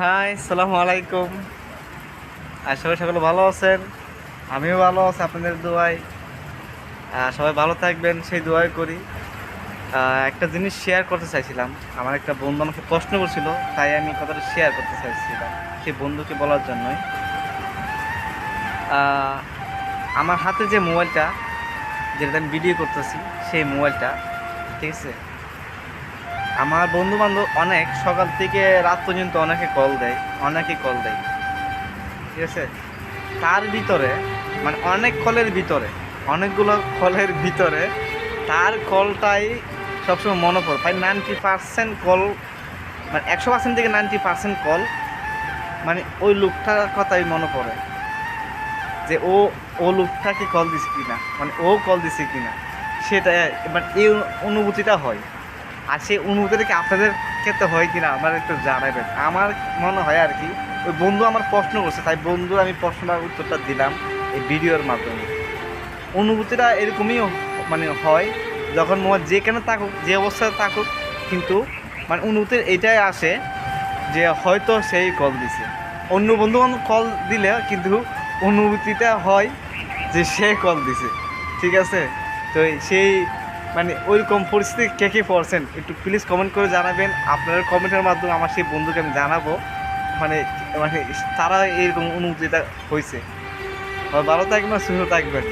High, সালামু আলাইকুম। সবাই সকলে ভালো আছেন? আমিও ভালো আছি, আপনাদের দোয়ায়। সবাই ভালো থাকবেন, সেই দোয়াই করি। একটা জিনিস শেয়ার করতে চাইছিলাম। আমার একটা বন্ধু আমাকে প্রশ্ন করছিল, তাই আমি কথাটা শেয়ার করতে চাইছিলাম, সেই বন্ধুকে বলার জন্যই। আমার হাতে যে মোবাইলটা যেটা আমি ভিডিও করতেছি, সেই মোবাইলটা, ঠিক আছে? আমার বন্ধু বান্ধব অনেক, সকাল থেকে রাত পর্যন্ত অনেকে কল দেয়, অনেকে কল দেয়। ঠিক আছে? তার ভিতরে মানে অনেক কলের ভিতরে, অনেকগুলো কলের ভিতরে তার কলটাই সবসময় মনে পড়ে প্রায় নাইনটি পার্সেন্ট কল মানে একশো পার্সেন্ট থেকে নাইনটি পার্সেন্ট কল মানে ওই লোকটার কথাই মনে পড়ে যে ও ও লোকটাকে কল দিছে কিনা মানে ও কল দিছে কিনা, সেটা মানে এই অনুভূতিটা হয়। আর সেই অনুভূতিটা কি আপনাদের ক্ষেত্রে হয় কিনা? আমার একটু জানাবেন। আমার মনে হয় আর কি, ওই বন্ধু আমার প্রশ্ন করছে, তাই বন্ধু আমি প্রশ্নটার উত্তরটা দিলাম এই ভিডিওর মাধ্যমে। অনুভূতিটা এরকমই মানে হয় যখন মোবাইল যেখানে থাকুক যে অবস্থায় থাকুক কিন্তু মানে অনুভূতি এটাই আসে যে হয়তো সেই কল দিছে। অন্য বন্ধু কল দিলে কিন্তু অনুভূতিটা হয় যে সে কল দিছে। ঠিক আছে? তো সেই মানে ওইরকম পরিস্থিতি কে কে পড়ছেন? একটু প্লিজ কমেন্ট করে জানাবেন। আপনার কমেন্টের মাধ্যমে আমার সেই বন্ধুকে আমি জানাব। মানে মানে তারা এইরকম অনুভূতিটা হয়েছে। ভালো থাকবেন সুন্দর থাকবেন।